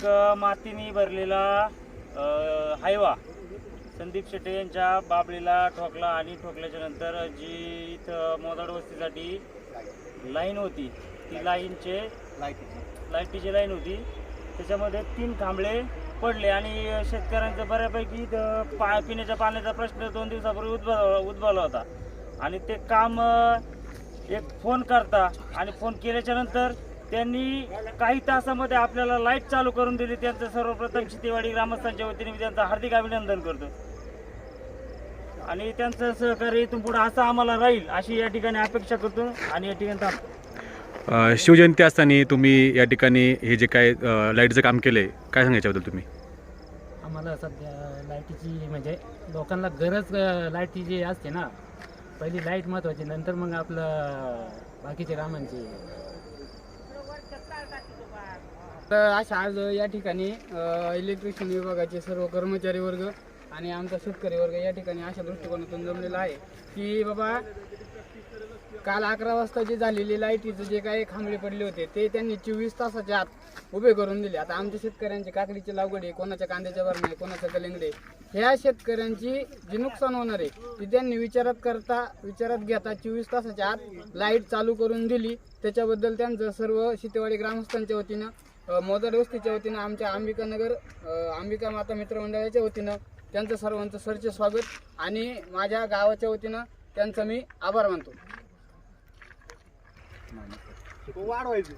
एक मातीने भरलेला हायवा. संदीप शेट्टे यांच्या बाबळीला ठोकला आणि ठोकल्याच्या नंतर जी इथं मोदाड वस्तीसाठी लाईन होती ती लाईनचे लाईटीची लाईन होती. त्याच्यामध्ये तीन खांबळे पडले आणि शेतकऱ्यांचं बऱ्यापैकी इथं पा पिण्याच्या पाण्याचा प्रश्न दोन दिवसापूर्वी उद्भव उद्भवला होता. आणि ते काम एक फोन करता आणि फोन केल्याच्यानंतर त्यांनी काही तासामध्ये आपल्याला लाइट चालू करून दिली. त्यांचं सर्वप्रथम शितेवाडी ग्रामस्थांच्या वतीने मी त्यांचं हार्दिक अभिनंदन करतो. आणि त्यांचं सहकार्य इथून पुढे असं आम्हाला राहील अशी या ठिकाणी अपेक्षा करतो. आणि या ठिकाणी थांबतो अ, शिवजयंती असताना तुम्ही या ठिकाणी हे जे काय अ, लाईटचं काम केलंय काय सांगायचं याच्याबद्दल तुम्ही? आम्हाला सध्या लाईटीची म्हणजे लोकांना गरज अ, लाईटीची असते ना पहिली लाइट महत्वाची नंतर मग आपलं बाकीचे कामांची. तर अशा आज या ठिकाणी इलेक्ट्रिशियन विभागाचे सर्व कर्मचारी वर्ग आणि आमचा शेतकरी वर्ग या ठिकाणी अशा दृष्टिकोनातून जमलेला आहे की बाबा काल अकरा वाजता जे झालेले लाईटीचं जे काही खांबळे पडले होते ते त्यांनी चोवीस तासाच्या आत उभे करून दिले. आता आमच्या शेतकऱ्यांची काकडीची लागवड आहे कोणाच्या कांद्याच्या भरणं आहे कोणाच्या कलिंगडे ह्या शेतकऱ्यांची जे नुकसान होणार आहे ती त्यांनी विचारात करता विचारात घेता चोवीस तासाच्या आत लाइट चालू करून दिली. त्याच्याबद्दल त्यांचं सर्व शितेवाडी ग्रामस्थांच्या वतीनं अ, मोदाड वस्तीच्या वतीनं आमच्या अंबिका नगर अंबिका माता मित्रमंडळाच्या वतीनं त्यांचं सर्वांचं सरचे स्वागत आणि माझ्या गावाच्या वतीनं त्यांचा मी आभार मानतो. वाढवायचं.